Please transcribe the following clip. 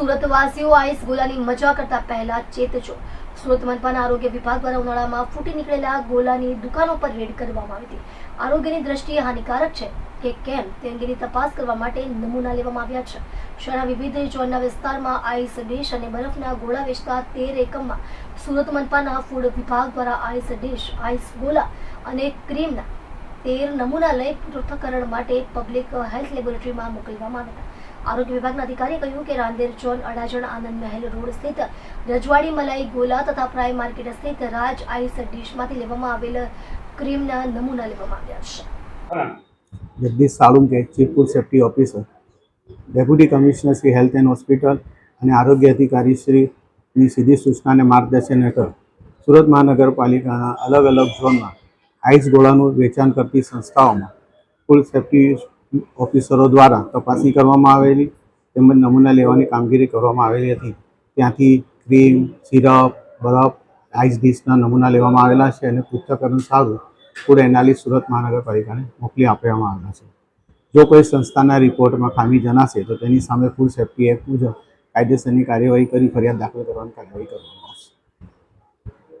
સુરતવાસીઓ ice ગોલાની મજા કરતા પહેલા ચેતજો. સુરત મનપાના આરોગ્ય વિભાગ દ્વારા ઉનાળામાં ફૂટી નીકળેલા ગોલાની દુકાનો પર રેડ કરવામાં આવી હતી. આરોગ્યની દ્રષ્ટિએ હાનિકારક છે કે કેમ તે અંગેની તપાસ કરવા માટે નમૂના લેવામાં આવ્યા છે. શહેરના વિવિધ ઝોનના વિસ્તારમાં આઈસ ડીશ અને બરફના ગોળા વેચતા તેર એકમમાં સુરત મનપાના ફૂડ વિભાગ દ્વારા આઈસ ડીશ આઈસ ગોલા અને ક્રીમના તેર નમૂના લઈ પૃથ્થકરણ માટે પબ્લિક હેલ્થ લેબોરેટરીમાં મોકલવામાં આવ્યા હતા. આરોગ્ય વિભાગના અધિકારીએ કહ્યું કે રાંદેર ચોન અડાજણ, આનંદ મહેલ રોડ સ્થિત રજવાડી, મલાઈ, ગોલા તથા પ્રાય માર્કેટ સ્થિત રાજ આઈસ ડીશમાંથી લેવામાં આવેલ ક્રીમના નમૂના લેવામાં આવ્યા છે. Jagdish Salunke chief safety officer, deputy commissioner Shri health and hospital અને આરોગ્ય અધિકારી શ્રીની સીધી સૂચનાને માર્ગદર્શન હેઠળ સુરત મહાનગરપાલિકાના અલગ અલગ ઝોનમાં આઈસ ગોળાનું વેચાણ કરતી સંસ્થાઓમાં ફૂડ સેફ્ટી ઓફિસરો દ્વારા તપાસણી કરવામાં આવેલી, તેમજ નમૂના લેવાની કામગીરી કરવામાં આવેલી હતી. ત્યાંથી ક્રીમ, સિરપ, બરફ, આઈસ ડીશના નમૂના લેવામાં આવેલા છે અને પૃથ્થકરણ સારું ફૂડ એનાલિસ સુરત મહાનગરપાલિકાને મોકલી આપવામાં આવ્યા છે. જો કોઈ સંસ્થાના રિપોર્ટમાં ખામી જણાશે, તો તેની સામે ફૂડ સેફ્ટી એક્ટ મુજબ કાયદેસરની કાર્યવાહી કરી ફરિયાદ દાખલ કરવાની કાર્યવાહી કરવામાં આવશે.